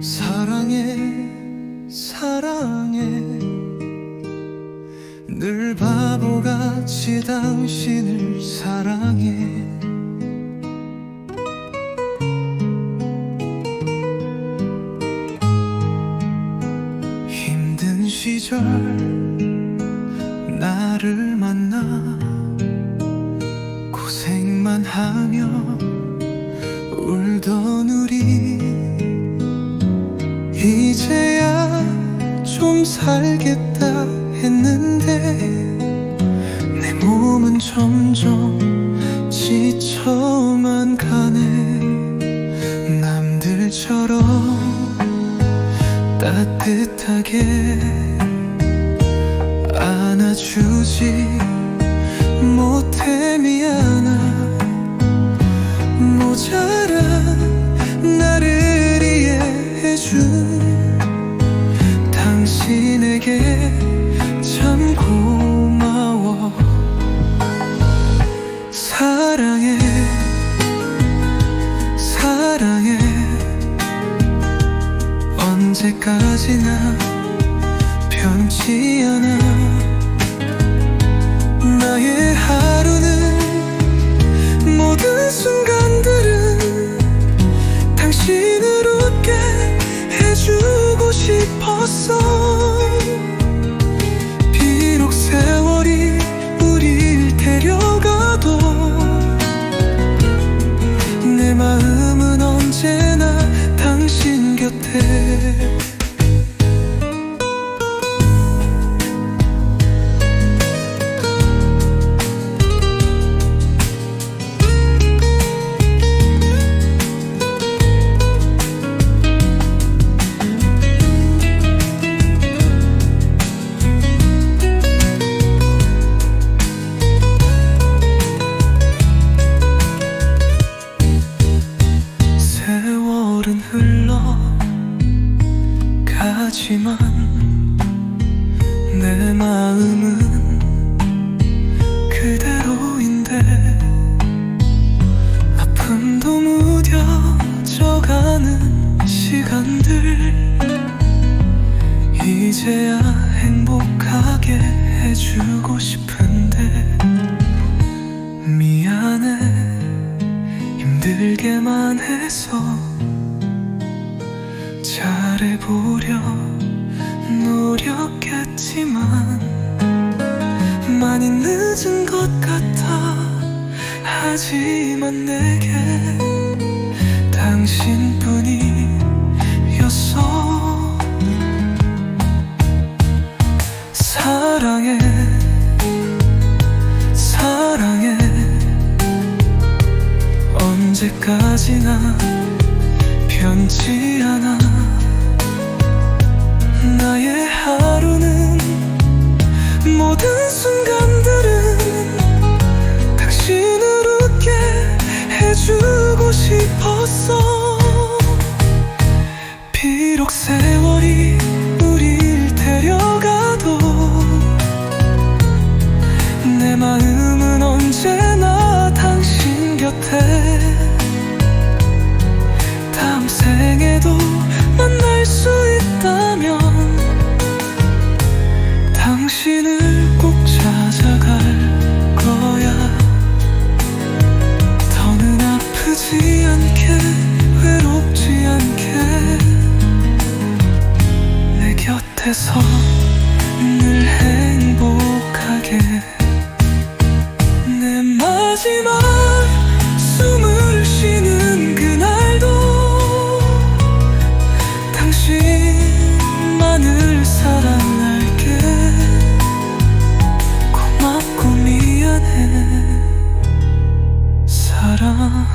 사랑해 사랑해. 늘 바보같이 당신을 사랑해. 힘든 시절 나를 만나 고생만 하며 울던 우리 살겠다 했는데 내 몸은 점점 지쳐만 가네. 남들처럼 따뜻하게 안아주지 않아 나의 하루는 모든 순간들은 웃게 해주고 싶었어 흘러가지만 내 마음은 그대로인데 아픔도 무뎌져가는 시간들 이제야 행복하게 해주고 싶은데 미안해. 힘들게만 해서 잘해보려 노력했지만 많이 늦은 것 같아. 하지만 내게 당신뿐이었어. 사랑해 사랑해. 언제까지나 변치 않아 싶었어. 비록 세월이 우릴 데려가도 내 마음은 언제나 당신 곁에. 다음 생에도 옆에서 늘 행복하게. 내 마지막 숨을 쉬는 그날도 당신만을 사랑할게. 고맙고 미안해. 사랑해.